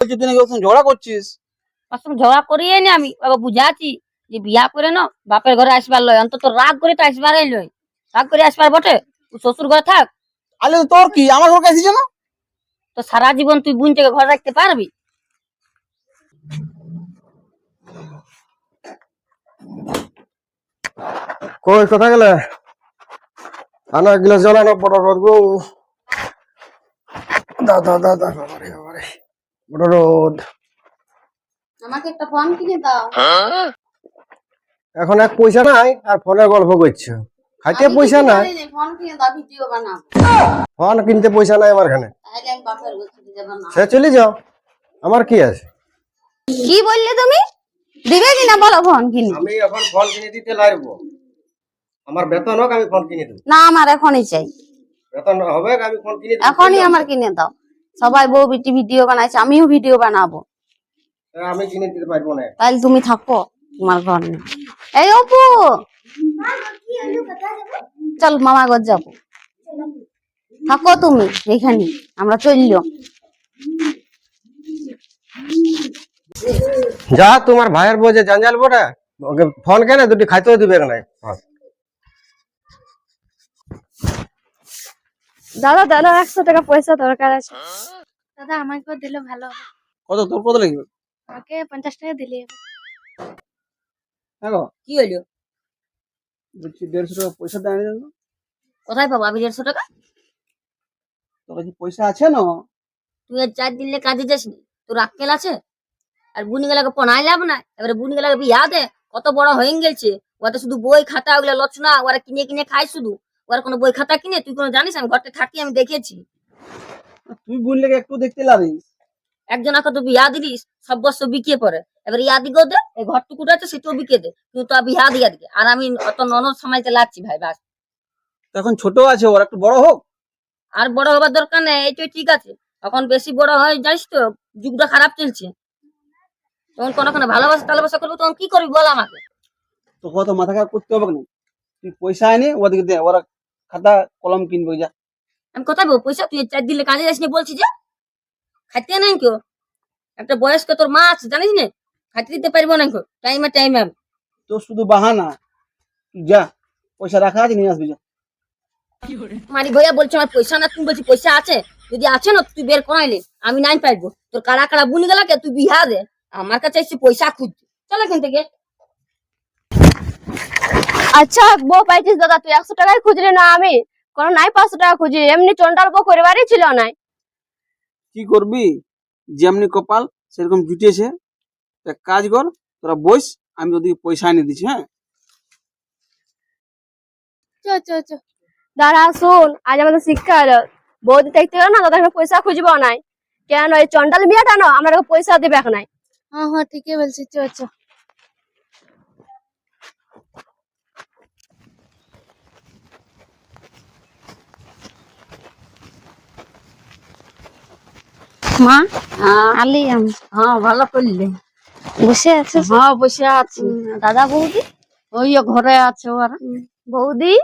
বলছি তুই নাকি ওর সঙ্গে ঝগড়া করছিস? ওর সঙ্গে ঝগড়া করিয়ে নি আমি। বাবা বুঝাচ্ছি যে বিয়া করে না বাপের ঘরে আসবার লয় অন্তত রাগ করে তো আসবার লয় রাগ করে আসবার বটে? শ্বশুর ঘরে থাক। আলে তোর কি? আমার ঘরকে আসিছে না তো সারা জীবন তুই বোন থেকে ঘরে রাখতে পারবি? কই কোথা গেলে? আনো এক গ্লাস জল আনো বড় রোদ গো দা দা দা দা বাবারে বাবারে। বড় রোদ আমাকে একটা ফোন কিনে দাও। এখন এক পয়সা নাই আর ফোনের গল্প করছ। খাইতে পয়সা নাই। ফোন কিনে দাও ভিডিও বানাবো ফোন কিনতে পয়সা নাই আমার এখানে। তাহলে আমি বাপের ঘরে যাব না। সে চলে যাও। আমার কি আছে? কি বললে তুমি? দিবে কিনা বলো ফোন কিনে। আমি এখন ফোন কিনে দিতে লাগবো। আমার বেতন হোক আমি ফোন কিনে দেবো। না আমার এখনই চাই। বেতন হবে আমি ফোন কিনে দেবো এখনই আমার কিনে দাও। সবাই বউ বিটি ভিডিও বানাইছে আমিও ভিডিও বানাবো। আমি কিনে দিতে পারব না। তাহলে তুমি থাকো তোমার ঘর এই অপু! চল মামা ঘর যাব। থাকো তুমি এখানে আমরা চলল। যা তোমার ভাইয়ের বউ যে জঞ্জাল বটে ওকে ফোন কেন দুটি খাইতেও দিবে নাই দাদা দাদা একশো টাকা পয়সা দরকার আছে। দাদা আমাকে দিলে ভালো হবে। কত তোর কত লাগবে? আমাকে পঞ্চাশ টাকা দিলে হ্যাঁ গো, কি হইল? বলছি দেড়শো টাকা পয়সা দেয় না কোথায় পাবো? আমি দেড়শো টাকা? তোর কাছে পয়সা আছে না? তুই আর চার দিলে কাজে যাস নি। তোর আক্কেল আছে? আর বুনি গেলাকে পনাই লাভ না এবারে বুনি গেলাকে বিয়া দে। কত বড় হয়ে গেছে। ওরা শুধু বই খাতা ওগুলা লচনা ওরা কিনে কিনে খায় শুধু। ওরা কোনো বই খাতা কিনে তুই কোনো জানিস? আমি ঘরতে থাকি আমি দেখেছি। তুই বললে একটু দেখতে লাগিস একজন আকে তো বিয়া দিলিস সব বস্তু বিকিয়ে পড়ে। এবার ইয়া দিকেও দে এই ঘরটুকুটা আছে সেটাও বিকে দে। কিন্তু তো বিয়া দিয়া দিকে। আর আমি অত ননদ সামাইতে লাগছি ভাই বাস। তো এখন ছোট আছে ওর একটু বড় হোক। আর বড় হবার দরকার নেই এইটাই ঠিক আছে। এখন বেশি বড় হয় জানিস তো যুগটা খারাপ চলছে। তখন কোনো কোনো ভালোবাসা টালোবাসা করব তখন কি করবি বল আমাকে? তো কত মাথা খারাপ করতে হবে না তুই পয়সা আনি ওদিকে দে ওরা খাতা কলম কিনবো যা। আমি কোথায় পাবো পয়সা তুই চার দিলে কাজে যাস নি বলছি যে খাইতে নাই কেউ? একটা বয়স্ক তোর মা আছে জানিস না? খাইতে দিতে পারব না কেউ? টাইমে টাইমে তো শুধু বাহানা। যা পয়সা রাখা আছে নিয়ে আসবি যা। মারি ভইয়া বলছে আমার পয়সা না তুমি বলছি পয়সা আছে? যদি আছে না তুই বের করাইলে আমি নাই পাইবো তোর কাড়া কাড়া বুনি গেলাকে তুই বিহা দে। আমার কাছে এসে পয়সা খুঁজছি। চল এখান থেকে। আচ্ছা বউ পাইছিস দাদা তুই একশো টাকায় খুঁজলি না আমি? কোন নাই পাঁচশো টাকা খুঁজি এমনি চন্ডাল বউ পরিবারই ছিল নাই। কি করবি? যেমনি কপাল সেরকম জুটেছে। এক কাজ কর তোরা বইস আমি ওদিকে পয়সা এনে দিচ্ছি হ্যাঁ? চো চো চো। দাঁড়া শুন আজ আমাদের শিক্ষা হলো। বৌদি দেখতে গেল না দাদা পয়সা খুঁজবো নাই। কেন এই চন্ডাল বিয়েটা না আমরা পয়সা দিবে নাই হ্যাঁ হ্যাঁ ঠিকই বলছি চো চো। মা? হ্যাঁ। আলি আমি। হ্যাঁ ভালো করলে। বসে আছিস হ্যাঁ বসে আছি। দাদা বৌদি? ওই ঘরে আছে ওরা। বৌদি?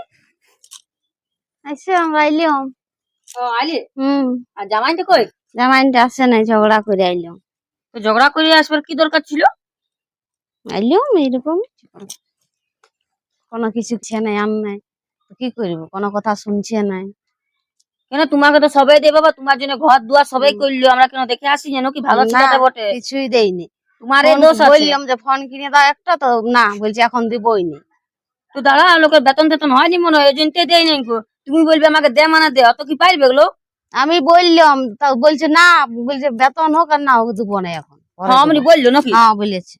আইসে আমরা আইলাম। ও আলি হুম আর জামাইটা কই? জামাইনটা আসে নাই ঝগড়া করে আইলাম। তো ঝগড়া করে আসবার কি দরকার ছিল? আইলাম এইরকম কোনো কিছু ছে নাই আন নাই। তো কি করব? কোনো কথা শুনছে নাই। কেন তোমাকে তো সবাই দে বাবা তোমার জন্য ঘর দুয়ার সবাই করল আমরা কেন দেখে আসি যেন কি ভালো ছেলেটা বটে? কিছুই দেয়নি। তোমার দোষ বললাম যে ফোন কিনে দাও একটা তো না বলছে এখন দিবই নি তো দাঁড়া লোকের বেতন টেতন হয়নি মনে হয় এজেন্টে দেয় নাই গো। তুমি বলবে আমাকে দে মানে দে অত কি পাইবে এগুলো? আমি বললাম তা বলছে না বলছে বেতন হোক আর না হোক দিব না এখন। হ্যাঁ অমনি বলল নাকি? হ্যাঁ বলেছে।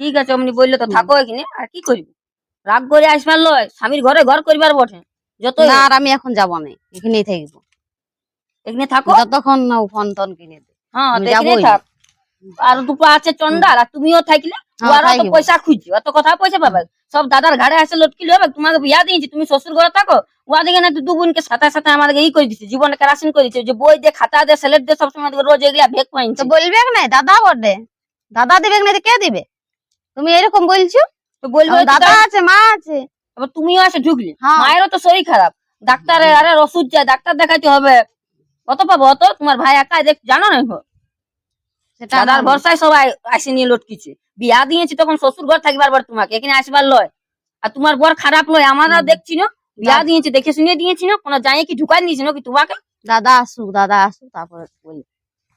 ঠিক আছে অমনি বলল তো থাকো এখানে আর কি করবি? রাগ করে আসবার লয় স্বামীর ঘরে ঘর করিবার বটে। যত না আর আমি এখন যাব না এখানেই থাকব। এখানে থাকো। যতক্ষণ না ফোন টন কিনে হ্যাঁ। থাক। আর আছে চন্ডাল আর তুমিও থাকলে হ্যাঁ, তো পয়সা খুঁজছি অত কথা পয়সা পাবে? সব দাদার ঘাড়ে আসে লটকিল হবে তোমাকে বিয়া দিয়েছি তুমি শ্বশুর ঘরে থাকো। ওয়া দিকে না দু বোনকে সাথে সাথে আমাদের ই করে দিচ্ছে জীবনে কেরাসিন করে দিচ্ছে যে বই দে খাতা দে স্যালেট দে সবসময় রোজ এগুলা ভেগ পাইছে তো বলবে না দাদা বটে দাদা দিবে না কে দিবে? তুমি এরকম বলছো? তো বলব দাদা আছে মা আছে। এবার তুমিও আসে ঢুকলি। হ্যাঁ। মায়েরও তো শরীর খারাপ। ডাক্তারের আরে ওষুধ চাই ডাক্তার দেখাইতে হবে। কত পাবো অত? তোমার ভাই একাই দেখ জানো না? দাদার ভরসায় সবাই আসে নিয়ে লটকিছে। বিয়া দিয়েছি তখন শ্বশুর ঘর থাকবার বার তোমাকে এখানে আসবার লয়। আর তোমার বর খারাপ লয় আমরা দেখছি না। বিয়া দিয়েছি দেখে শুনে দিয়েছি না। কোনো যাই কি ঢুকাই দিয়েছি না কি তোমাকে? দাদা আসুক দাদা আসুক তারপরে বলি।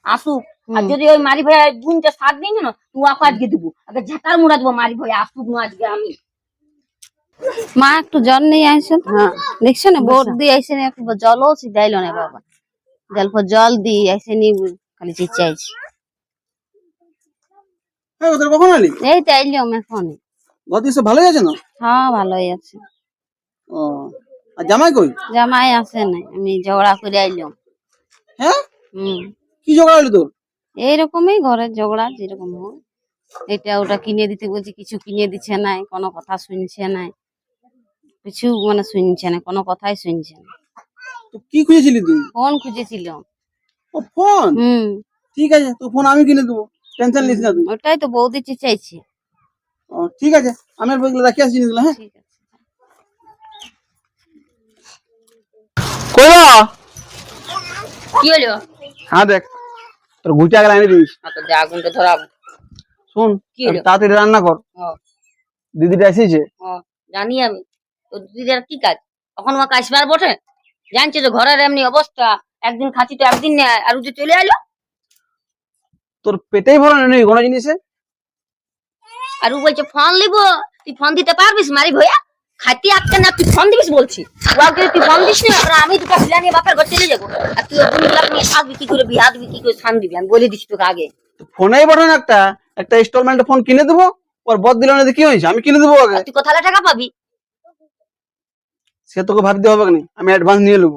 আসুক। আর যদি ওই মারি ভাই বোনটা সাথ দিন না তোমাকে আজকে দেবো। আগে ঝাঁটার মুড়া দেবো মারি ভাই আসুক না আজকে আমি। মা একটু জল নিয়ে আইসো দেখছ না বোট দিয়ে আইসে নি একটু জলও সিধাইলো না বাবা। জল জল দিয়ে আইসে। নি খালি চিচাইছি হ্যাঁ এই তো আইলিও এখন সব ভালোই আছে না? হ্যাঁ ভালোই আছে। ও আর জামাই কই? জামাই আসে নাই আমি ঝগড়া করে আইলাম। হ্যাঁ? হম। কি জোগাড় হলি তোর? এইরকমই ঘরের ঝগড়া যেরকম হয়। এটা ওটা কিনে দিতে বলছি কিছু কিনে দিচ্ছে নাই কোনো কথা শুনছে নাই। কিছু মানে শুনছে না কোনো কথাই শুনছে না। তো কি খুঁজেছিলি তুই? ফোন খুঁজেছিল ও ফোন? হুম। ঠিক আছে তো ফোন আমি কিনে দেবো টেনশন নিস না তুই। ওটাই তো বৌদি চেঁচাইছে ও, ঠিক আছে আমি আর বইগুলো রাখি আসছি জিনিসগুলো হ্যাঁ? ঠিক আছে। কইলা কি হলো? হ্যাঁ দেখ তোর এনে দিস তো যে আগুনটা ধরাবো শোন কি হলো? তাড়াতাড়ি রান্না কর। দিদিটা এসেছে। জানি আমি। তো দিদির কি কাজ? তখন আমাকে আসবার বটে? জানছে যে ঘরের এমনি অবস্থা একদিন খাচ্ছি তো একদিন নেয় আর উঠে চলে আইলো? তোর পেটেই ভরা নেই কোনো জিনিসে? আর ও বলছে ফোন লিব তুই ফোন দিতে পারবিস মারি ভইয়া? খাইতে আটকে না তুই ফোন দিবিস বলছি। ওকে তুই ফোন দিস না এবার আমি দুটো পিলা নিয়ে বাপের ঘর চলে যাব। আর তুই ওই গুলা নিয়ে থাকবি কি করে বিয়া দিবি কি করে স্থান দিবি? আমি বলে দিচ্ছি তোকে আগে। ফোনেই বটে না একটা? একটা ইনস্টলমেন্টে ফোন কিনে দেবো? ওর বদ দিল না কি হয়েছে? আমি কিনে দেবো আগে আর তুই কোথায় টাকা পাবি? সে তোকে ভাবতে হবে না আমি অ্যাডভান্স নিয়ে নেব।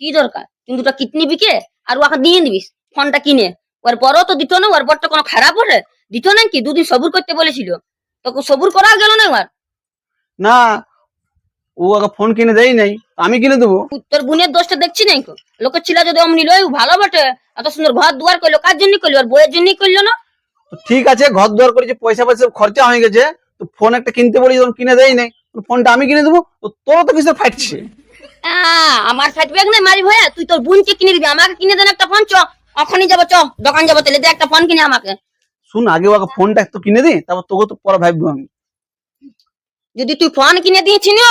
কি দরকার? তুই দুটো কিডনি বিকে আর ওকে দিয়ে দিবিস ফোনটা কিনে। ওর পরও তো দিত না ওর পরটা কোনো খারাপ ওরে দিত না কি? দুদিন সবুর করতে বলেছিল। তোকে সবুর করা গেল না ওর না ও আগে ফোন কিনে দেয় নাই আমি কিনে দেবো। তোর বোনের দোষটা দেখছি নাই কো লোকের ছিল যদি অমনি লই ভালো বটে। এত সুন্দর ঘর দুয়ার করল কার জন্য করল? আর বইয়ের জন্যই করল না? তো ঠিক আছে ঘর দুয়ার করেছে পয়সা পয়সা খরচা হয়ে গেছে। তো ফোন একটা কিনতে বলি যখন কিনে দেয় নাই। তো ফোনটা আমি কিনে দেবো তো তোরও তো কিছু ফাটছে। আমার ফাটবে না মারি ভয়া তুই তোর বোনকে কিনে দিবি আমাকে কিনে দেন একটা ফোন চ। এখনই যাব চ। দোকান যাব তাহলে দে একটা ফোন কিনে আমাকে। শুন আগে ওকে ফোনটা একটু কিনে দিই তারপর তোকে তো পরে ভাববো আমি। যদি তুই ফোন কিনে দিয়েছি না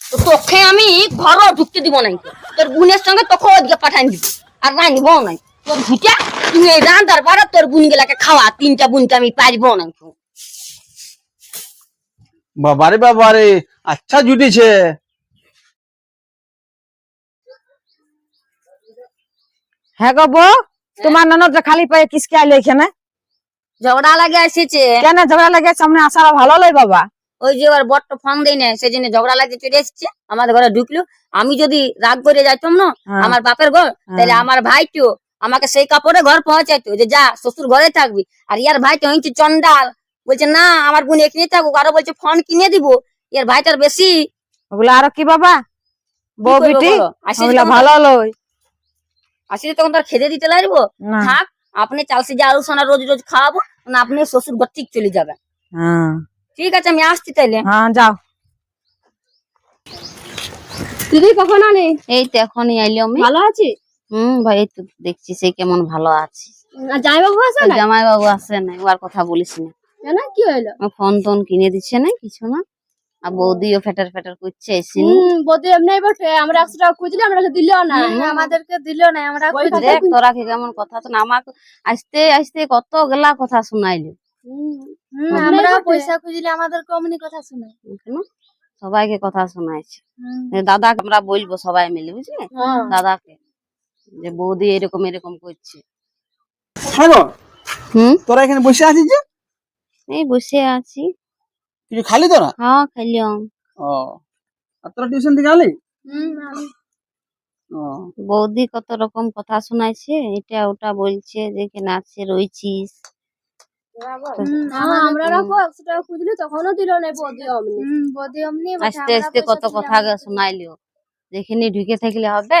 তো তোকে আমি ঘরও ঢুকতে দিব নাই। তোর বোনের সঙ্গে তোকে ওদিকে পাঠাই দিব আর রাঁধব নাই। তোর ভুটা তুই এই রান্ধার পরে তোর বোন গেলাকে খাওয়া তিনটা বোনকে আমি পারব না বাবারে বাবারে আচ্ছা জুটেছে। হ্যাঁ গো বউ তোমার ননদ খালি পায়ে কিসকে আইলে এখানে? ঝগড়া লাগে এসেছে। কেন ঝগড়া লাগে? সামনে আসারা ভালো লই বাবা। ওই যে ওর বট্ট ফোন দেয় না সেই জন্য ঝগড়া লাগে চলে এসেছে। আমাদের ঘরে ঢুকলো। আমি যদি রাগ করে যাইতাম না হ্যাঁ। আমার বাপের ঘর তাহলে আমার ভাইটিও আমাকে সেই কাপড়ে ঘর পৌঁছাইতো যে যা শ্বশুর ঘরে থাকবি। আর ইয়ার ভাইটা হচ্ছে চন্ডাল। বলছে না আমার বোন এখানে থাকুক আরও বলছে ফোন কিনে দিব। ইয়ার ভাইটার বেশি। ওগুলা আরও কি বাবা? বউ বিটি? তখন- ভালো লই আসিস তখন তার খেতে দিতে লাগবো? থাক আপনি চাল সিজা আলু সোনা রোজ রোজ খাওয়াবো না আপনি শ্বশুর ঘর ঠিক চলে যাবে হ্যাঁ। ঠিক আছে আমি আসছি তাইলে। হ্যাঁ যাও। দিদি কখন আনি এই তো এখনই আইলো আমি। ভালো আছি? হুম ভাই তো দেখছি সে কেমন ভালো আছে। জামাইবাবু না জামাই বাবু আসে ওর কথা বলিস না। কেন কি হইল? ফোন টোন কিনে দিচ্ছে না কিছু না। আর বৌদিও ফেটার ফেটার করছে হুম বদি এমনি বটে আমরা একশো টাকা খুঁজলে আমরা দিল না। আমাদেরকে দিল না আমরা দেখ তোরা কি কেমন কথা শোনা আমাকে আসতে আসতে কত গেলা কথা শুনাইলি। আমরা পয়সা খুঁজলে আমাদের কমনি কথা কেন? সবাইকে কথা শোনাইছে। দাদাকে আমরা বলব সবাই মিলে বুঝলি? দাদাকে যে বৌদি এরকম এরকম করছে। হ্যাঁ হুম? তোরা এখানে বসে আছিস যে? এই বসে আছি। কিছু খালি তোরা হ্যাঁ খাইলাম ও আর তোরা টিউশন থেকে আলি ও। বৌদি কত রকম কথা শোনাইছে এটা ওটা বলছে যে কেন আছে রয়েছিস আমরা রাখো একশো টাকা খুঁজলে তখনও দিল না বদি অমনি। বদি অমনি আস্তে আস্তে কত কথা গে শোনাইলিও যেখানে ঢুকে থাকলে হবে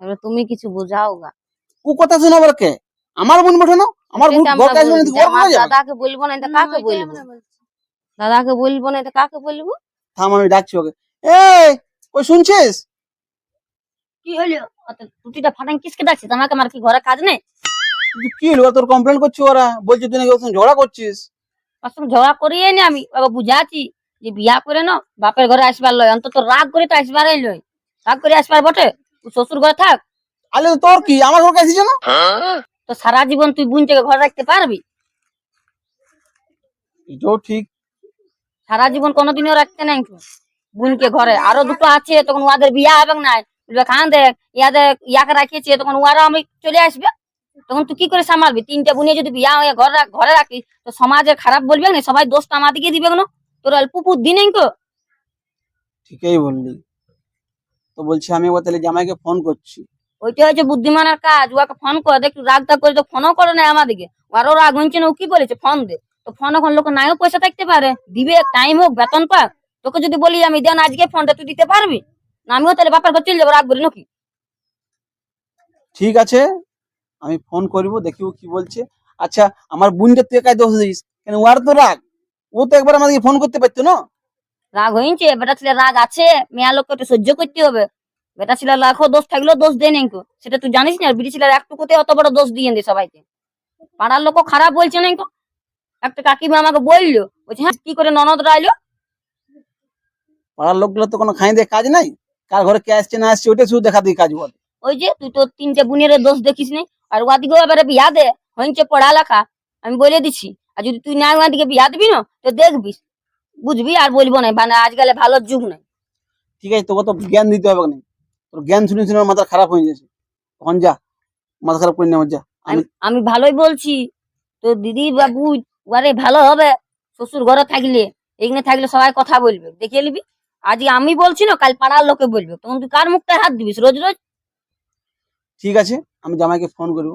এবার তুমি কিছু বোঝাও গা। ও কথা শোনাবার কে? আমার বোন বটে না? আমার বোন এটা আমরা ঘরটা আসবে না, বলছি, তো ওর আমার কোথায় যাবে? দাদাকে বলব না তো কাকে বলব? দাদাকে বলব না তো কাকে বলব? থাম আমি ডাকছি ওকে। এই ওই শুনছিস? কি হলো? টুটিটা ফাটান কিসকে ডাকছিস? আমাকে আমার কি ঘরে কাজ নেই? কি হলো? তোর কমপ্লেন করছি ওরা। বলছে তুই নাকি ওর সঙ্গে ঝগড়া করছিস? ওর সঙ্গে ঝগড়া করিয়ে নি আমি। ওকে বুঝাচ্ছি যে বিয়া করে না বাপের ঘরে আসবার লয়। অন্তত রাগ করে তো আসবার লয়। রাগ করে আসবার বটে? তুই শ্বশুর ঘরে থাক। আলে তোর কি? আমার ঘর কাছে না? তো সারা জীবন তুই বোন থেকে ঘরে রাখতে পারবি? এটাও ঠিক। সারা জীবন কোনোদিনও রাখতে নাই তো। বোনকে ঘরে। আরও দুটো আছে তখন ওদের বিয়া হবে না। খান দেখ ইয়াদের ইয়াকে রাখিয়েছে তখন ওরা আমি চলে আসবে। তখন তুই কি করে সামালবি? তিনটে বোনে যদি বিয়া হয়ে ঘরে রাখ- ঘরে রাখিস তো সমাজে খারাপ বলবে না? সবাই দোষটা আমাদেরকে দিবে না তোর অল্প দিন তো? ঠিকই বললি। তো বলছি আমি একবার তাহলে জামাইকে ফোন করছি। ওইটা হচ্ছে বুদ্ধিমানের কাজ। ওকে ফোন করে দেখ রাগ টাগ করে তো ফোনও করে না আমাদেরকে। আরও রাগ হচ্ছে না ও কি বলেছে ফোন দে। তো ফোন এখন লোক নাইও পয়সা থাকতে পারে। দিবে টাইম হোক বেতন পাক। তোকে যদি বলি আমি দেন আজকে ফোনটা তুই দিতে পারবি? না আমিও তাহলে বাপার ঘর চলে যাব রাগ করি নাকি? ঠিক আছে আমি ফোন করব দেখি ও কি বলছে। আচ্ছা আমার বোনটা তুই একাই দোষ দিস? কেন ওর তো রাগ। ও তো একবার আমাদেরকে ফোন করতে পারতো না? রাগ হয়েছে বেটা ছেলে রাগ আছে। মেয়া লোককে একটু সহ্য করতে হবে। বেটা ছেলে লাখো দোষ থাকলেও দোষ দেয় নেই কো। সেটা তুই জানিস না? বিটি ছেলের একটুকুতে অত বড় দোষ দিয়ে দে সবাইকে। পাড়ার লোক খারাপ বলছে নাই কো। একটা কাকিমা আমাকে বলল বলছে হ্যাঁ কি করে ননদ রাইলো পাড়ার লোকগুলো তো কোনো খাই দিয়ে কাজ নাই। কার ঘরে কে আসছে না আসছে ওইটা শুধু দেখা দিয়ে কাজ বল। ওই যে তুই তো তিনটে বোনের দোষ দেখিস নি আর ওদিকেও এবারে বিয়া দে হয়েছে পড়ালেখা। আমি বলে দিচ্ছি আর যদি তুই না ওদিকে বিয়া দিবি না তো দেখবি বুঝবি আর বলব না মানে আজকালে ভালো যুগ নাই। ঠিক আছে তোকে তো জ্ঞান দিতে হবে না। তোর জ্ঞান শুনে শুনে আমার মাথা খারাপ হয়ে যাচ্ছে তখন যা মাথা খারাপ করে নেওয়া যা। আমি ভালোই বলছি। তো দিদি বাবু আরে ভালো হবে শ্বশুর ঘরে থাকলে এখানে থাকলে সবাই কথা বলবে দেখে নিবি। আজ আমি বলছি না কাল পাড়ার লোকে বলবে। তখন তুই কার মুখটায় হাত দিবিস রোজ রোজ? ঠিক আছে আমি জামাইকে ফোন করব।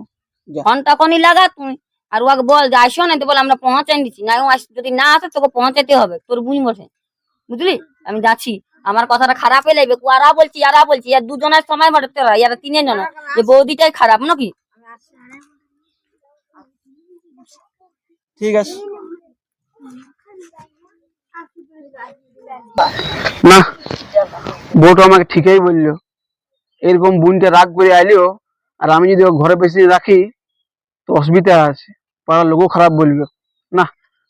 ঘণ্টা কনি লাগা তুই। আর ওকে বল যে আসো না তো বলে আমরা পৌঁছাই দিচ্ছি। না যদি না আসে তোকে পৌঁছাতে হবে তোর বুঝ বসে বুঝলি? আমি যাচ্ছি। আমার কথাটা খারাপ হয়ে লাগবে কুয়ারা বলছি ইয়ারা বলছি আর দুজনের সময় বটে তোরা ইয়ারা তিনজন জন যে বৌদিটাই খারাপ নাকি? ঠিক আছে। না বউটা আমাকে ঠিকই বলল। এরকম বোনটা রাগ করে আইলেও আর আমি যদি ঘরে বেশি রাখি তো অসুবিধা আছে। পাড়ার লোকও খারাপ বলবে। না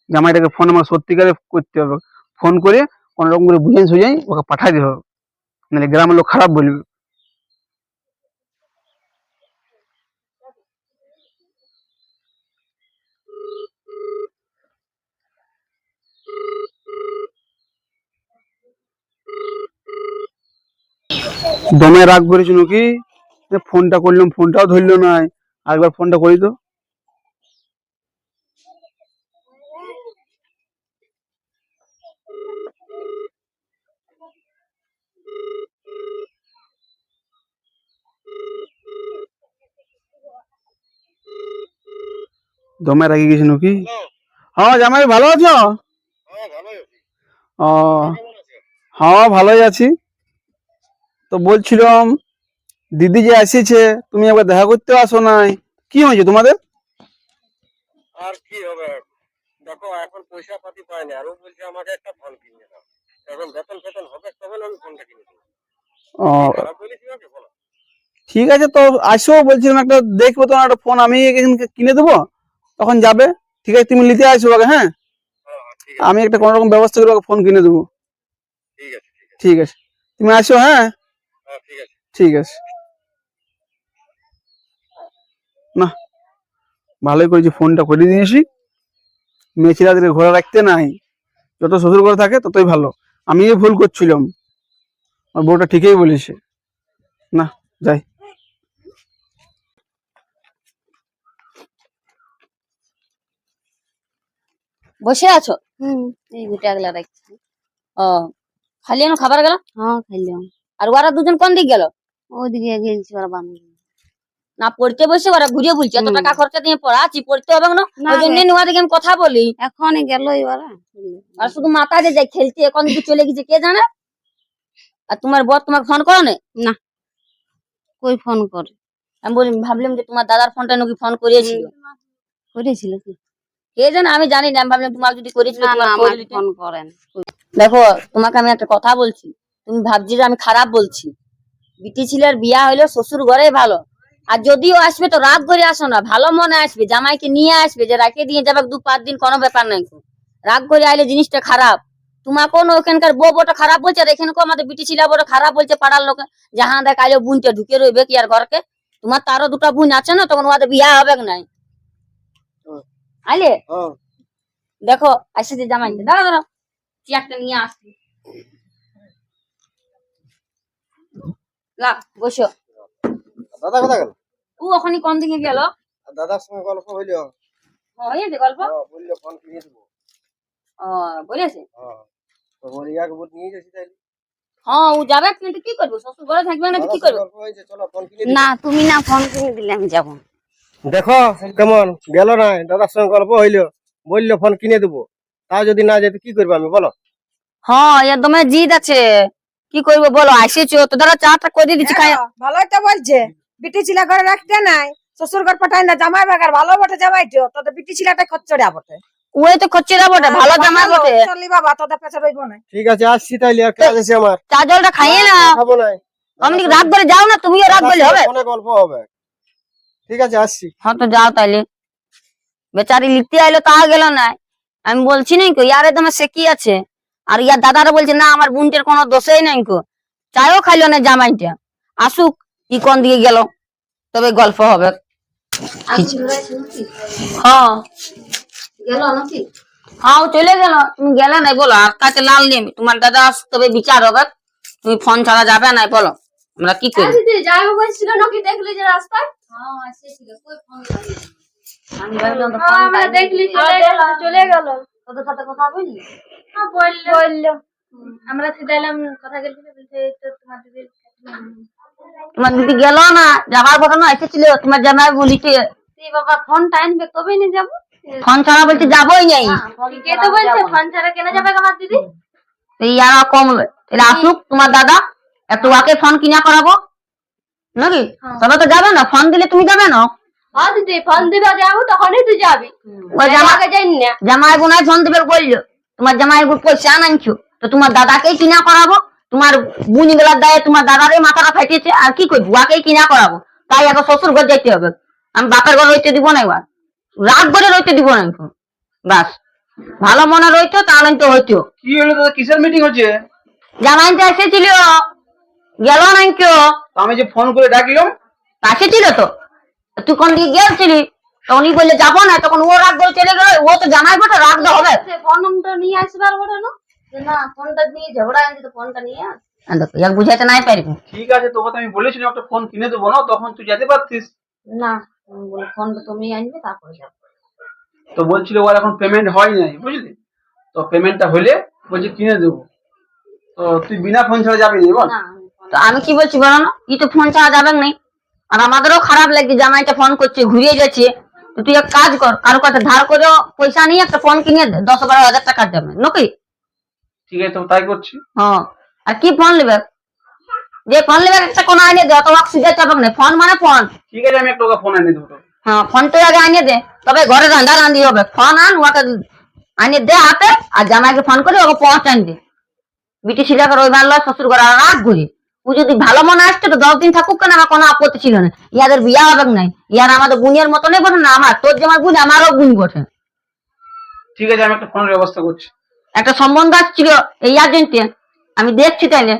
জামাইটাকে ফোন আমার সত্যিকারে করতে হবে। ফোন করে কোনো রকম করে বুঝাই সুঝাই ওকে পাঠাই দিতে নাহলে গ্রামের লোক খারাপ বলবে। দমে রাগ করেছিল কি ফোনটা করলাম, ফোনটাও ধরলো না। আরেকবার ফোনটা করি তো। দমে রাগি গেছিল কি? হ্যাঁ জামাই ভালো আছো? ও হ্যাঁ ভালোই আছি। তো বলছিলাম দিদি যে এসেছে তুমি একবার দেখা করতে আসো নাই। কি হয়েছে তোমাদের? আর কি হবে? দেখো এখন পয়সা পাতি পাই না আর বলছে আমাকে একটা ফোন কিনে দাও। এখন বেতন ফেতন হবে তখন আমি ফোনটা কিনে দেবো। ও। ঠিক আছে তো আসো বলছিলাম একটা দেখব তোমার একটা ফোন আমি কিনে দেবো। তখন যাবে ঠিক আছে তুমি নিতে আসো আগে হ্যাঁ? হ্যাঁ হ্যাঁ, আমি একটা কোনো রকম ব্যবস্থা করে ফোন কিনে দেবো। ঠিক আছে তুমি আসো হ্যাঁ? হ্যাঁ ঠিক আছে। না ভালোই করেছি ফোনটা করে দিয়েছি। মেয়ে ছেলেদেরকে ঘরে রাখতে নাই। যত শ্বশুর ঘরে থাকে ততই ভালো। আমি ভুল করছিলাম। আমার বউটা ঠিকই বলেছে। না যাই। বসে আছো? হুম। এই গোটা গুলা রাখছি। ও খালি এনো খাবার গেল? হ্যাঁ খাইলাম আর ওরা দুজন কোন দিক গেল? ওদিকে গেছি ওরা বান্ধব না পড়তে বসে ওরা ঘুরে বলছে এত। টাকা খরচা দিয়ে পড়াচ্ছি পড়তে হবে না ওই জন্য ওদেরকে আমি কথা বলি। এখনই গেল ওরা আর শুধু মাথা যে যায় খেলতে এখন দিকে চলে গেছে কে জানে? আর তোমার বর তোমাকে ফোন করো না? কই ফোন করে? আমি বলি ভাবলাম যে তোমার দাদার ফোনটা নাকি ফোন করিয়েছিল করেছিল কি? কে জানে আমি জানি না আমি ভাবলাম তোমার যদি করেছিল। ফোন করেন। দেখো তোমাকে আমি একটা কথা বলছি তুমি ভাবছি যে আমি খারাপ বলছি। বিটি ছেলের বিয়া হইল শ্বশুর ঘরে ভালো। আর যদিও আসবে তো রাত করে আসো না ভালো মনে আসবে জামাইকে নিয়ে আসবে যে রাখে দিয়ে যাবে দু পাঁচ দিন কোনো ব্যাপার নাই। রাগ করে আইলে জিনিসটা খারাপ। তোমার কোন ওখানকার বউ বটা খারাপ বলছে আর এখানে আমাদের বিটি ছিল বড় খারাপ বলছে পাড়ার লোকে। যাহা দেখ আইলে বুনটা ঢুকে রইবে কি আর ঘরকে? তোমার তারও দুটা বোন আছে না তখন ওদের বিয়া হবে নাই? আইলে? দেখো আসে যে জামাই দাঁড়া দাঁড়া চেয়ারটা নিয়ে আসছি লা বসো। দাদা কথা গেল? ও ওখানে কোন দিকে গেল? দাদার সঙ্গে গল্প হইল? হয়েছে গল্প। বলল ফোন কিনে দেবো। ও বলেছে? তো বলি ইয়াকে বুট নিয়ে যাচ্ছি তাইলে। হ্যাঁ ও যাবে কিন্তু কি করব? শ্বশুর ঘরে থাকবে না কি করব? চলো ফোন না তুমি না ফোন কিনে দিলে আমি যাব না। দেখো কেমন? গেল না দাদার সঙ্গে গল্প হইল বলল ফোন কিনে দেবো। তাও যদি না যেত কি করব আমি বলো? হ্যাঁ একদম জিদ আছে। কি করব বলো আসেছো তো ধরো চাটা করে দিচ্ছি খাই। হ্যাঁ, ভালোই তো বলছে। বিটি ছিলা ঘরে রাখতে নাই শ্বশুর ঘর পাঠাই না জামাই বাগার ভালো বটে জামাই তো বিটি ছিলাটা খচ্চড়া বটে। ওই তো খচ্চিরা বটে ভালো জামা বটে। চলি বাবা তোদের পেছে রইব না। ঠিক আছে আসছি তাইলে আর কাজ আছে আমার। চা জলটা খাইয়ে না খাব না আমি রাত করে যাও না তুমিও রাত বলে হবে? গল্প হবে। ঠিক আছে আসছি। হ্যাঁ তো যাও তাইলে। বেচারি লিখতে আইলো তা গেল না। আমি বলছি নাই কো ইয়ার একদম সে কি আছে? আর ইয়ার দাদারা বলছে না আমার বোনটার কোনো দোষই নাই কো। চায়ও খাইলো না জামাইটা। আসুক কি কোন দিকে গেল। তবে গল্প হবে। হ্যাঁ। গেল নাকি? হ্যাঁ চলে গেল। তুমি গেলে নাই বলো। আর কাছে লাল নেই তোমার দাদা আসুক তবে বিচার হবে। তুমি ফোন ছাড়া যাবে নাই বলো। আমরা কি করি? যাই হোক ছিল নাকি দেখলি যে রাস্তায়। আমি ভাবলাম তো হ্যাঁ, ফোন আমরা পাইনি। দেখলি চলে গেল চলে গেল। তোদের সাথে কথা বললি হ্যাঁ, বলল। বলল। আমরা সিধাইলাম কথা বলছিল বলছে তো তোমার দিদি তোমার দিদি গেল না যাবার কথা না এসেছিল তোমার জামাই বলিছে বাবা ফোন টাইনবে কবে নিয়ে যাব। ফোন ছাড়া বলছে যাবোই নাই। কে তো বলছে ফোন ছাড়া কেন যাবে আমার দিদি? এই আর কমবে তাহলে আসুক তোমার দাদা একটু ওকে ফোন কিনা করাবো। নাকি তবে তো যাবে না ফোন দিলে তুমি যাবে না? হ্যাঁ দিদি ফোন দিবে যাব তখনই তুই যাবি। ওই জামা না। জামাই বোনায় ফোন দিবে বলল তোমার জামাই বোন পয়সা আনাইছো। তো তোমার দাদাকেই কিনা করাবো। তোমার বুনি গুলার দায়ে তোমার দাদারই মাথাটা ফাটিয়েছে আর কি কিনা করাবো। তাই আগে শ্বশুর ঘর যাইতে হবে। আমি বাপের ঘর রইতে দিব না এবার। রাত করে রইতে দিব না। বাস। ভালো মনে রইতো তাহলে তো হইতো। কি হলো কিসের মিটিং হচ্ছে? জামাইটা এসেছিল। গেল না কেউ? আমি যে ফোন করে ডাকলাম কাছে ছিল তো। তুই কোন দিকে গেছিলি উনি বললে যাব না। তখন ও রাগ করে চলে গেল। ও তো জানাই বটে রাগ হবে। ফোনটা নিয়ে আসবার বলে না না? ফোনটা নিয়ে ঝগড়া আনছি তো ফোনটা নিয়ে আস। দেখো এক বুঝাইতে নাই পারবি। ঠিক আছে তোকে তো আমি বলেছিলাম একটা ফোন কিনে দেবো না তখন তুই যেতে পারতিস। না আমি ফোনটা তুমি আনবে তারপরে যাব। তো বলছিল ওর এখন পেমেন্ট হয় নাই বুঝলি? তো পেমেন্টটা হলে বলছে কিনে দেবো। তো তুই বিনা ফোন ছাড়া যাবি না বল? তো আমি কি বলছি বলো না? ই তো ফোন ছাড়া যাবে না আর আমাদেরও খারাপ লাগছে জামাইটা ফোন করছে ঘুরিয়ে যাচ্ছে। তো তুই এক কাজ কর কারও কাছে ধার করে পয়সা নিয়ে একটা ফোন কিনে দে দশ বারো হাজার টাকার যাবে নাকি? ঠিক আছে তো তাই করছি। হ্যাঁ। আর কি ফোন নেবে? যে ফোন নেবে একটা কোনো আইনে দে অত অক্সিজেন চাপক নেই ফোন মানে ফোন ঠিক আছে আমি একটা ওকে ফোন এনে দেবো। হ্যাঁ ফোনটা আগে আনিয়ে দে। তবে ঘরে রান্না রান্ধি হবে। ফোন আন ওকে আনিয়ে দে হাতে আর জামাইকে ফোন করে ওকে পৌঁছান দে। বিটি ছিলাকে রবিবার লয় শ্বশুর ঘরে আর রাত ঘুরি ও যদি ভালো মনে আসছে তো দশ দিন থাকুক কেন আমার কোনো আপত্তি ছিল না। ইয়াদের বিয়া হবে নাই? ইয়ার আমাদের গুণের মতনই বটে না আমার? তোর যেমন গুণ আমারও গুণ বটে। ঠিক আছে আমি একটা ফোনের ব্যবস্থা করছি। একটা সম্বন্ধ আসছিল এই এজেন্টে আমি দেখছি তাইলে।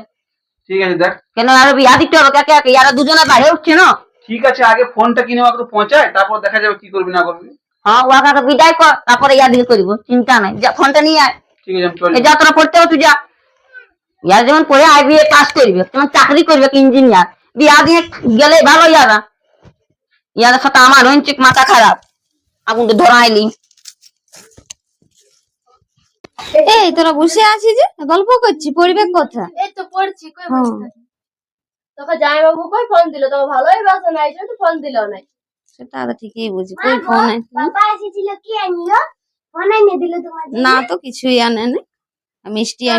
ঠিক আছে দেখ। কেন আর বিয়া দিতে হবে? একে একে ইয়ারা দুজনে বাইরে উঠছে না? ঠিক আছে আগে ফোনটা কিনে আমাকে পৌঁছায় তারপর দেখা যাবে কি করবি না করবি। হ্যাঁ আগে বিদায় কর তারপরে ইয়া দিকে করব চিন্তা নাই। যা ফোনটা নিয়ে আয়। ঠিক আছে এই যাত্রা পড়তে হবে তুই যা। ইয়ার যেমন পড়ে আইবিএ পাস করবে যেমন চাকরি করবে ইঞ্জিনিয়ার বিয়া দিয়ে গেলে ভালো ইয়ারা ইয়াদের সাথে আমার হয়েছে মাথা খারাপ। আগুন তো ধরাইলি। এই তোরা বসে আছিস যে? গল্প করছি পরিবেশ কথা। এই তো পড়ছি কই বসে থাকি তোকে জামাইবাবু কই ফোন দিল? তোকে ভালোই বাসা নাই তো ফোন দিল নাই। সেটা আগে থেকেই বুঝি কই ফোন বাবা এসেছিল কি আনিলো ফোন এনে দিল তোমার না তো কিছুই আনে না মিষ্টি বাবা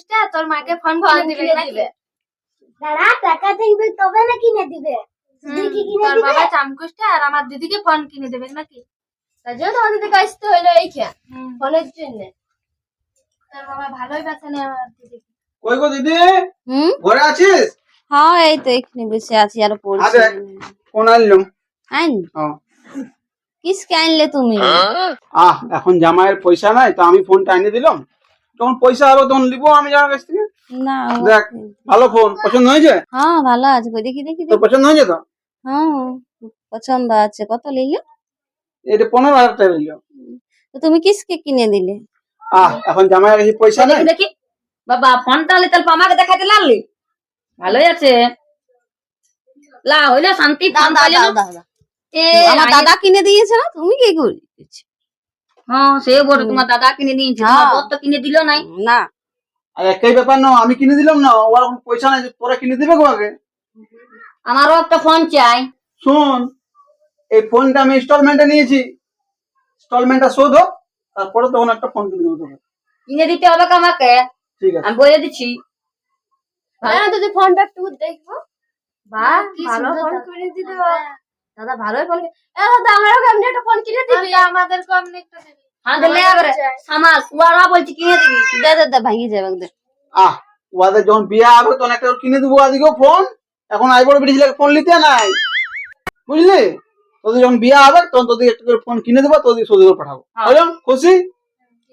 তো তোর মাকে ফোন ফোন দিবে দাঁড়া টাকা থাকবে তবে না কিনে দিবে। কি কিনে তোর দিবে? বাবা চামকুশটা আর আমার দিদিকে ফোন কিনে দেবে নাকি? তার জন্য তোমার দিদিকে আসতে হইল এই খেয়া ফোনের জন্য। তোর বাবা ভালোই বাসা নেই আমার দিদিকে। কই গো দিদি? হুম? ঘরে আছিস? হ্যাঁ এই তো এখানে বসে আছি আর পড়ছি। আরে। ফোন আনলাম। আইন? হ্যাঁ। কিসকে আনলে তুমি? আহ এখন জামাইয়ের পয়সা নাই তো আমি ফোনটা এনে দিলাম। যখন পয়সা হবে তখন নিবো আমি জামার কাছ থেকে। না দেখ ভালো ফোন পছন্দ হয়েছে? হ্যাঁ ভালো আছে কই দেখি দেখি তোর পছন্দ হয়েছে তো? হ্যাঁ পছন্দ আছে। কত নিলে এটা পনেরো হাজার টাকা নিল তো তুমি কিসকে কিনে দিলে? আহ এখন জামাইয়ের কাছে পয়সা নাই? দেখি। বাবা ফোনটা হলে তাহলে আমাকে দেখাইতে লাগলি? ভালোই আছে। লা হইল শান্তি ফোন পাইলে আমার দাদা কিনে দিয়েছে না তুমি কি করে হ্যাঁ সে বড় তোমার দাদা কিনে দিয়েছে তোমার হ্যাঁ। বর তো কিনে দিল নাই। না। একটাই ব্যাপার না আমি কিনে দিলাম না ওর এখন পয়সা নাই তোরা কিনে দিবে তোমাকে আমারও একটা ফোন চাই। শোন এই ফোনটা আমি ইনস্টলমেন্টে নিয়েছি। ইনস্টলমেন্টটা শোধ হোক তারপরে তখন একটা ফোন কিনে দেবো তোকে। কিনে দিতে হবে আমাকে? ঠিক আছে। আমি বলে দিচ্ছি। হ্যাঁ যদি ফোনটা একটু দেখব বাহ ভালো ফোন কিনে দিল। দাদা ভালোই ফোন এ দাদা আমারও কেমনি একটা ফোন কিনে দিবি? আমাদেরকে আপনি একটা দিবি? হ্যাঁ এবারে সামাল বলছি কিনে দিবি। দে দে দে ভাঙি যাবে দে। আহ ওদের যখন বিয়ে হবে তখন একটা কিনে দেবো আদিকেও ফোন এখন আই বড় বেরিয়েছিল ফোন নিতে নাই। বুঝলি? তোদের যখন বিয়ে হবে তখন তোদের একটা করে ফোন কিনে দেবো তোদের করে পাঠাবো। হ্যাঁ। বুঝলাম খুশি?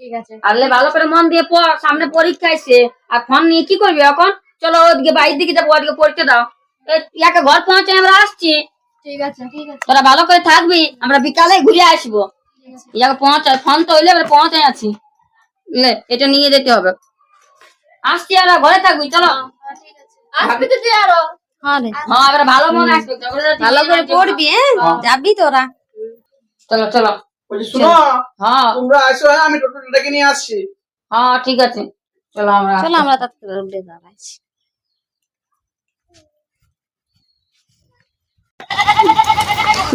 ঠিক আছে। আরলে ভালো করে মন দিয়ে পড় সামনে পরীক্ষা এসে আর ফোন নিয়ে কি করবি এখন? চলো ওদিকে বাইরের দিকে যাব ওদিকে পড়তে দাও। এই, ইয়াকে ঘর পৌঁছে আমরা আসছি। ঠিক আছে ঠিক আছে। তোরা ভালো করে থাকবি আমরা বিকালে ঘুরে আসব। পৌঁছায় ফোন তো হইলে এবার পৌঁছায় আছি। লে এটা নিয়ে যেতে হবে। আসছি আমরা ঘরে থাকবি চলো। হ্যাঁ, ঠিক আছে। আসবি তো তুই আরও। হ্যাঁ রে। হ্যাঁ ভালো মনে আসবে ভালো করে পড়বি হ্যাঁ যাবি তোরা। চলো চলো। শুনো হ্যাঁ। তোমরা আসো হ্যাঁ আমি টোটো ডেকে নিয়ে আসছি। হ্যাঁ ঠিক আছে। চলো আমরা চলো আমরা উঠে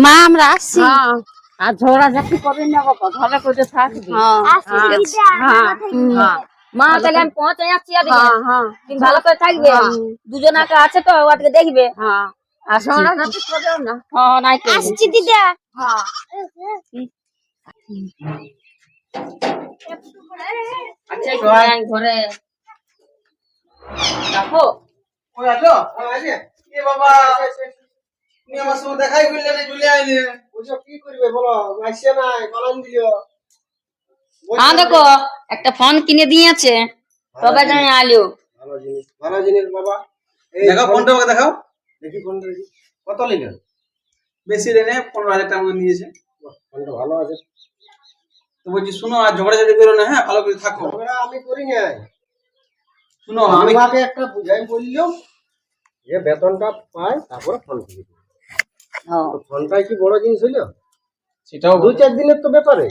মা আমরা আসছি। আর ঝগড়া ঝাঁকি করবে না বাবা ভালো করে থাকবি। হ্যাঁ। থেকে মা তাহলে আমি পৌঁছে যাচ্ছি হ্যাঁ তুমি ভালো করে থাকবে। দুজনাকে আছে তো ওদেরকে দেখবে। হ্যাঁ। আর ঝাঁকি করবে না হ্যাঁ নাই আসছি দিদা। আচ্ছা ঘরে ঘরে। আছো ওই আছে? এ বাবা তুমি আমার সঙ্গে দেখাই করলে না চলে আইলে। ওইসব কি করবে বলো? আসছে পালান দিও হ্যাঁ দেখো একটা ফোন কিনে দিয়েছে। তবে জানি আলিও ভালো জিনিস ভালো জিনিস বাবা। এই দেখাও ফোনটা আমাকে দেখাও। দেখি ফোনটা দেখি। কত বেশি রেনে পনেরো হাজার টাকা মতো নিয়েছে। ফোনটা ভালো আছে। তো বলছি শুনো আর ঝগড়া ঝাড়ি করো না হ্যাঁ? ভালো করে থাকো। আমি করি নাই। শুনো আমি আমাকে একটা বুঝাই বললাম যে বেতনটা পায় তারপরে ফোন দিই। তো ফোনটাই কি বড় জিনিস হইল? সেটাও দু চার দিনের তো ব্যাপারে।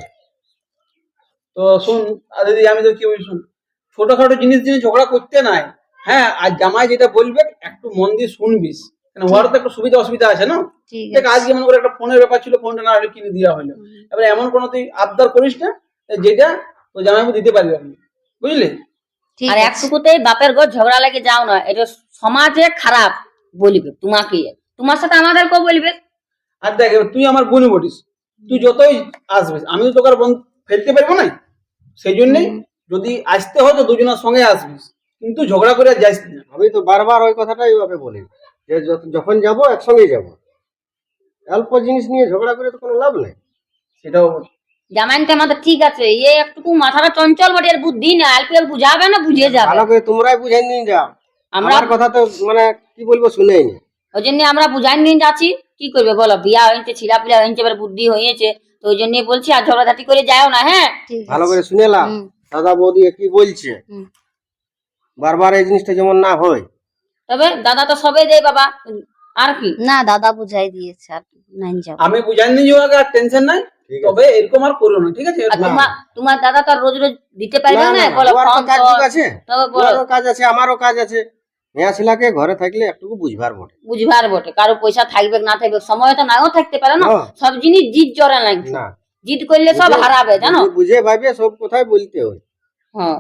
তো শুন আর দিদি আমি তো কি বলি শুন ছোটখাটো জিনিস নিয়ে ঝগড়া করতে নাই হ্যাঁ আর জামাই যেটা বলবে একটু মন দিয়ে শুনবিস। কেন ওর তো একটু সুবিধা অসুবিধা আছে না? দেখ আজকে মনে করে একটা ফোনের ব্যাপার ছিল ফোনটা না হলে কিনে দেওয়া হলো। এবার এমন কোনো তুই আবদার করিস না যেটা তো জামাইবু দিতে পারবি আমি বুঝলি? আর একটুকুতেই বাপের ঘর ঝগড়া লেগে যাও না এটা সমাজে খারাপ বলবে তোমাকে। তোমার সাথে আমাদেরকেও বলবে আর দেখ তুই আমার বোনই বটিস। তুই যতই আসবিস আমি তো তোকে বোন ফেলতে পারব না সেই জন্যই যদি আসতে হয় তো দুজনের সঙ্গে আসবিস। কিন্তু ঝগড়া করে যাইস না। আমি তো বারবার ওই কথাটাই ওকে বলি যে যখন যাব একসঙ্গেই যাব। অল্প জিনিস নিয়ে ঝগড়া করে তো কোনো লাভ নেই। সেটাও জামাইনটা আমাদের ঠিক আছে এ একটুকু মাথাটা চঞ্চল বটে এর বুদ্ধি না অল্প এর বুঝাবে না বুঝে যাবে। ভালো করে তোমরাই বুঝাই নিয়ে যাও। আমরা আমার কথা তো মানে কি বলব শুনেই নি। ওই জন্য আমরা বুঝাই নিয়ে যাচ্ছি। কি করবে বলো? বিয়া হয়েছে ছিলা পিলা হয়েছে এবার বুদ্ধি হয়েছে। তো ওই জন্যই বলছি আর ঝগড়াঝাটি করে যাও না হ্যাঁ? ভালো করে শুনেলাম। দাদা বৌদি কি বলছে? বারবার এই জিনিসটা যেমন না হয়। তবে দাদা তো সবে দেয় বাবা। আর কি? না দাদা বুঝাই দিয়েছে আর নাই যাব আমি বুঝাই নি যোগাকে আর টেনশন নাই। তবে এরকম আর করো না ঠিক আছে? তোমার তোমার দাদা তো রোজ রোজ দিতে পারবে না, বলো কাজ আছে? তবে বলো। কাজ আছে আমারও কাজ আছে। মেয়া ছেলেকে ঘরে থাকলে একটু বুঝবার বটে। বুঝবার বটে কারও পয়সা থাকবে না থাকবে সময় তো নাও থাকতে পারে না হ্যাঁ। সব জিনিস জিদ জড়ে লাগছে। না। জিদ করলে সব হারাবে জানো? বুঝে- ভাবে সব কথাই বলতে হয়। হ্যাঁ।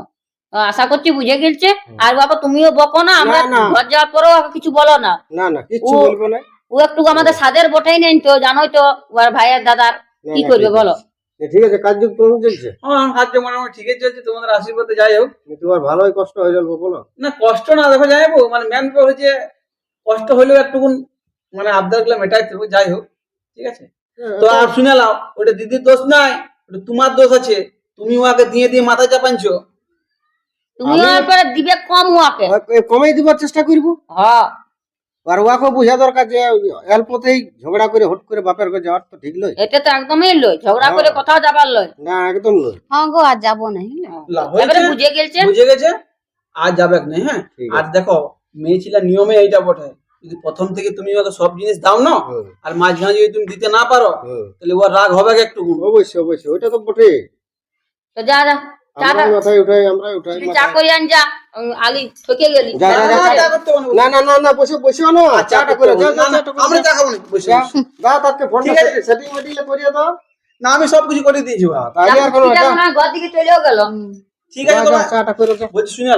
আশা করছি বুঝে গেছে আর বাবা তুমিও বকো না আমরা। ঘর যাওয়ার পরেও কিছু বলো না। না না কিচ্ছু ও- বলব না। ও একটু আমাদের সাদের বটেই নেই তো জানোই তো ওর ভাইয়ের দাদার কি করবে বলো। ঠিক আছে কাজ যুগ কেমন চলছে? হ্যাঁ কাজ মোটামুটি ঠিকই চলছে তোমাদের আশীর্বাদে যাই হোক। তোমার ভালোই কষ্ট হয়ে যাব বলো। না কষ্ট না দেখো যাইবো মানে মেন হচ্ছে কষ্ট হলেও একটু মানে আবদারগুলো মেটাইতে হবে যাই হোক ঠিক আছে? তো আর শুনে লাও ওটা দিদির দোষ নাই ওটা তোমার দোষ আছে তুমি ওকে দিয়ে দিয়ে মাথা চাপাইছো। তুমি ওর পরে দিবে কম ওয়াকে। কমাই দিবার চেষ্টা করব। হ্যাঁ। আর ওয়াকে বোঝা দরকার যে অল্পতেই ঝগড়া করে হট করে বাপের ঘরে যাওয়ার তো ঠিক লয় এটা তো একদমই লয় ঝগড়া করে কোথাও যাবার লয় না একদম লয় হ্যাঁ গো আর যাব না এবারে বুঝে গেছে বুঝে গেছে? আর যাবে না হ্যাঁ? আর দেখো মেয়ে ছিল নিয়মে এইটা বটে। যদি প্রথম থেকে তুমি ওকে সব জিনিস দাও না আর মাঝখানে যদি তুমি দিতে না পারো তাহলে ওর রাগ হবে একটু অবশ্যই অবশ্যই ওইটা তো বটে তো যা যা। না না না না বসে না চাটা করে আমরা। চা খাব না তাকে। সেটিং মেটিং করিয়ে দাও। না আমি সবকিছু করে দিয়েছি ঠিক আছে, ঘর দিকে চলেও গেল ঠিক আছে চাটা করে বলছি শুনে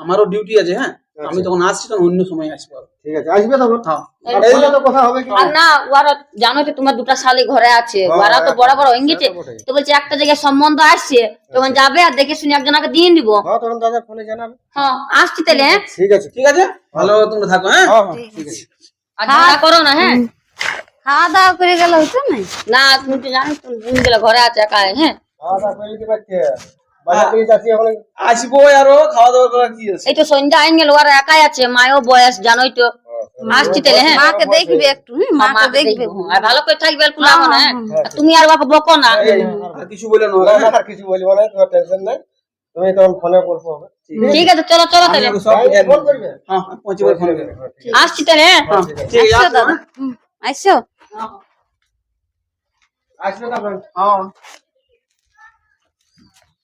আমারও ডিউটি আছে হ্যাঁ? আমি আচ্ছা। তখন আসছি তখন অন্য সময় আসব ঠিক আছে আসবে তখন? হ্যাঁ। আর ফোনে তো কথা হবে আর না ওরা জানো তো তোমার দুটা শালি ঘরে আছে। হ্যাঁ, ওরা তো বড় বড় হয়ে তো বলছে একটা জায়গায় সম্বন্ধ আসছে তখন যাবে আর দেখে শুনে একজনকে দিয়ে দিব হ্যাঁ তখন দাদা ফোনে জানাবে। হ্যাঁ আসছি তাহলে হ্যাঁ? ঠিক আছে ঠিক আছে। ভালো তোমরা থাকো হ্যাঁ? হ্যাঁ হ্যাঁ ঠিক আছে। আর করো না হ্যাঁ? খাওয়া দাওয়া করে গেলে হতো না? না তুমি তো জানো তুমি ঘরে আছে একা হ্যাঁ? খাওয়া দাওয়া করে দিতে পারছে আসব আরও খাওয়া দাওয়া করার কি আছে? এই তো সন্ধ্যা আইন গেল ওরা একাই আছে মায়ও বয়স জানোই তো। আসছি তাহলে হ্যাঁ। মাকে দেখবে একটু হ্যাঁ, মাকে দেখবে। আর ভালো করে থাকবে আর কুলাবো না হ্যাঁ? হ্যাঁ, তুমি আর বাবা বকো না। কিছু বলে না না না আর কিছু বলব না তোমার টেনশন নাই। তুমি তখন ফোনে করব হবে ঠিক আছে। চলো চলো তাহলে। ফোন করবে? হ্যাঁ হ্যাঁ, পৌঁছে ফোন আসছি তাহলে হ্যাঁ। ঠিক আছে আসো আসো, দাদা। হ্যাঁ? আসবে না হ্যাঁ।